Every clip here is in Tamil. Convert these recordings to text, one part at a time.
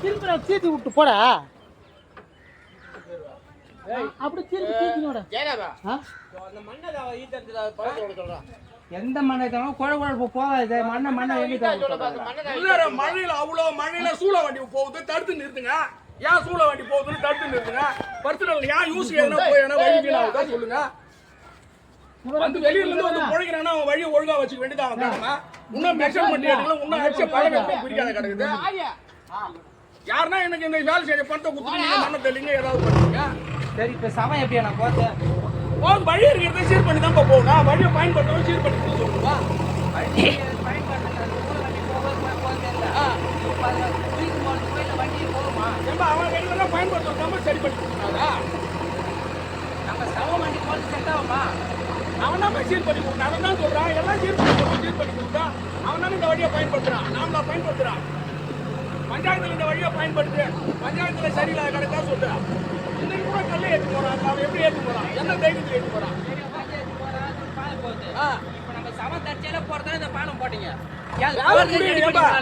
திருப்பி நான் தீத்தி விட்டு போடா. அப்படி திருப்பி தீத்தினோட எந்த மண்ணை தவிர குழ குழப்ப போகாது. மண்ணை மண்ணை எங்க உள்ளார மழையில அவ்வளவு மழையில சூள வண்டி போகுது. தடுத்து நிறுத்துங்க. ஏன் சூள வண்டி போகுதுன்னு தடுத்து நிறுத்துங்க. பர்சனல் ஏன் யூஸ் எதுனா போய் எதனா வழி வீணாகுதா சொல்லுங்க. வந்து வெளியில இருந்து வந்து பொழைக்கிறானா அவன் வழியை ஒழுங்கா வச்சுக்க வேண்டியது அவன் கடமை இன்னும் மெஷர்மெண்ட் எடுக்கல இன்னும் அடிச்ச பழக்கம் பிடிக்காத கிடக்குது. யாருன்னா எனக்கு இந்த வேலை செஞ்ச பணத்தை குத்துட்டு நீங்க மண்ணை தெளிங்க ஏதாவது பண்ணுங்க சரி இப்ப சமயம் எப்படி நான் போத்த போன் வழி இருக்கிறத சீர் பண்ணி தான் போகணும் வழியை பயன்படுத்தவும் சீர் பண்ணி கொடுக்க சொல்லுவா பயன்படுத்தாம சரி பண்ணி கொடுக்குறாரா அவன் தான் சீர் பண்ணி கொடுக்குறான் அவன் தான் சொல்றான் எல்லாம் சீர் பண்ணி சீர் பண்ணி கொடுக்குறான் அவன் தானே இந்த வழியை பயன்படுத்துறான். நாமளா பயன்படுத்துறான். பஞ்சாயத்துல இந்த வழியை பயன்படுத்து. பஞ்சாயத்துல சரியில்லாத கிடக்கா சொல்றான் இன்னைக்கு கூட கல்லை ஏற்றி போறான் அவன் எப்படி ஏற்றி போறான்? எந்த தைரியத்தில் ஏற்றி போறான்.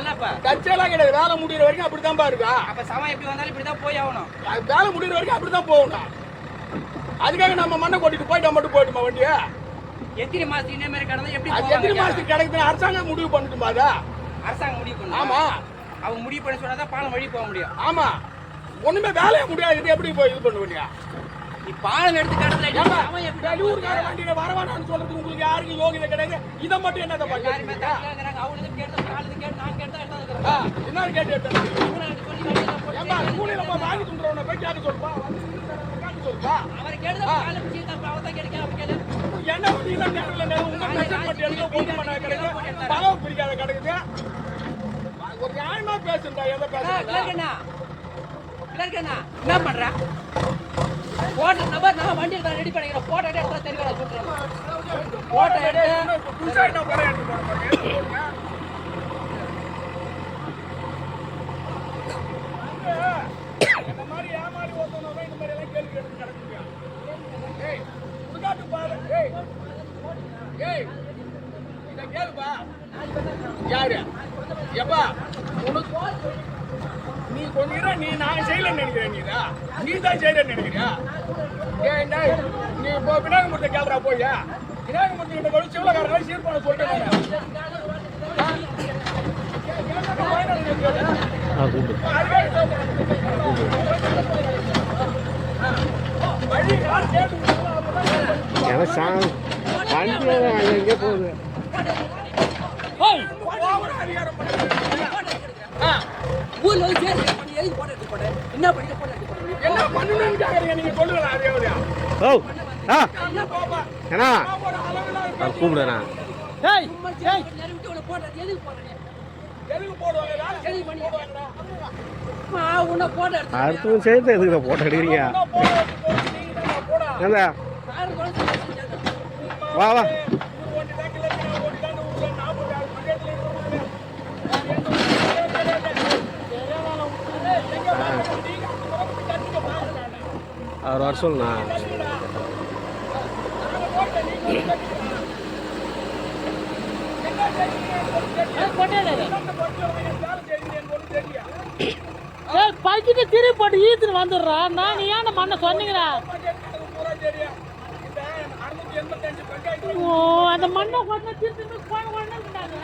வேலை முடியிற வரைக்கும் அப்படித்தான்பா இருக்கா? அப்ப சமயம் எப்படி வந்தாலும் இப்படிதான் போய் ஆகணும். வேலை முடியிற வரைக்கும் அப்படிதான் போகணும். அதுக்காக நம்ம மண்ணை கொட்டிட்டு போயிட்டா மட்டும் போயிட்டுமா வண்டியை? எத்தனை மாசத்துக்கு இந்த மாதிரி கடந்தா எப்படி அது எத்தனை? மாசத்துக்கு கிடைக்குதுன்னு அரசாங்கம் முடிவு பண்ணட்டுமா அதை? அரசாங்கம் முடிவு பண்ணும் ஆமா. அவங்க முடிவு பண்ணி சொன்னாதான் பாலம் வழி போக முடியும். ஆமா. ஒண்ணுமே வேலையே முடியாது. இது எப்படி போய் இது பண்ண நீ பாலம் எடுத்து கடத்துல வரவானான்னு சொல்றதுக்கு உங்களுக்கு யாருக்கும் யோகிதை கிடையாது? இதை மட்டும் கேட்டு, கேட்டா இருக்கிறேன். என்ன கேட்டு கூலியில வாங்கி துண்டுறவனை போய் கேட்க சொல்லுப்பா. என்ன கிடைக்குது ஒரு நியாயமா பேசுண்டா எதை பேசுறா கிளர்க்கண்ணா. என்ன பண்ற? போட்ட நபர் நான் வண்டியில் தான் ரெடி பண்ணிக்கிறேன் போட்டோ எடுத்து தெரியும் சொல்றேன் போட்டோ எடுத்து புதுசா யாரு? எப்பா? உனக்கு நீ கொஞ்ச நேரம் நீ நான் செய்யலன்னு நினைக்கிறேன் நீதா? நீ தான் செய்யலன்னு நினைக்கிறியா டேய், நீ இப்போ விநாயகமூர்த்தி கேள்றா போய். விநாயகமூர்த்தி கிட்ட சீர் பண்ண சொல்லிட்டு எனக்கு போகுது. ஊர்ல வந்து சேர்ந்து பண்ணி எதுக்கு போட்டோ எடுத்து போட்டேன் என்ன பண்ணி போட்டோ எடுத்து போட்டேன் என்ன பண்ணணும்னு கேக்குறீங்க நீங்க சொல்லுங்களா அதே ஓ ஆ ஒரு அளவில்லாத கூப்பிடுறேண்ணா ஏய் ஏய் விட்டு உன போட்டோ எதுக்கு போட்டேன் எதுக்கு போடுவாங்க வேலை எதுக்கு பண்ணி உன்னை போட்டோ எடுத்து சேர்த்து எதுக்கு போட்டோ எடுக்கிறீங்க என்ன போட. வா வா ஒரு வண்டி தான் கிலோ ஓடி தான் ஊர்ல நாற்பது ஆறு பஞ்சாயத்துல இருக்கிறவங்க அவர் வர சொல்லுண்ணா ஏய் பைக்கிட்டு போட்டு ஈத்துன்னு வந்துடுறா. நான் ஏன் மண்ணை சொன்னீங்களா ஓ அந்த மண்ணை கொண்டு திருப்பி போன உடனே இருந்தாங்க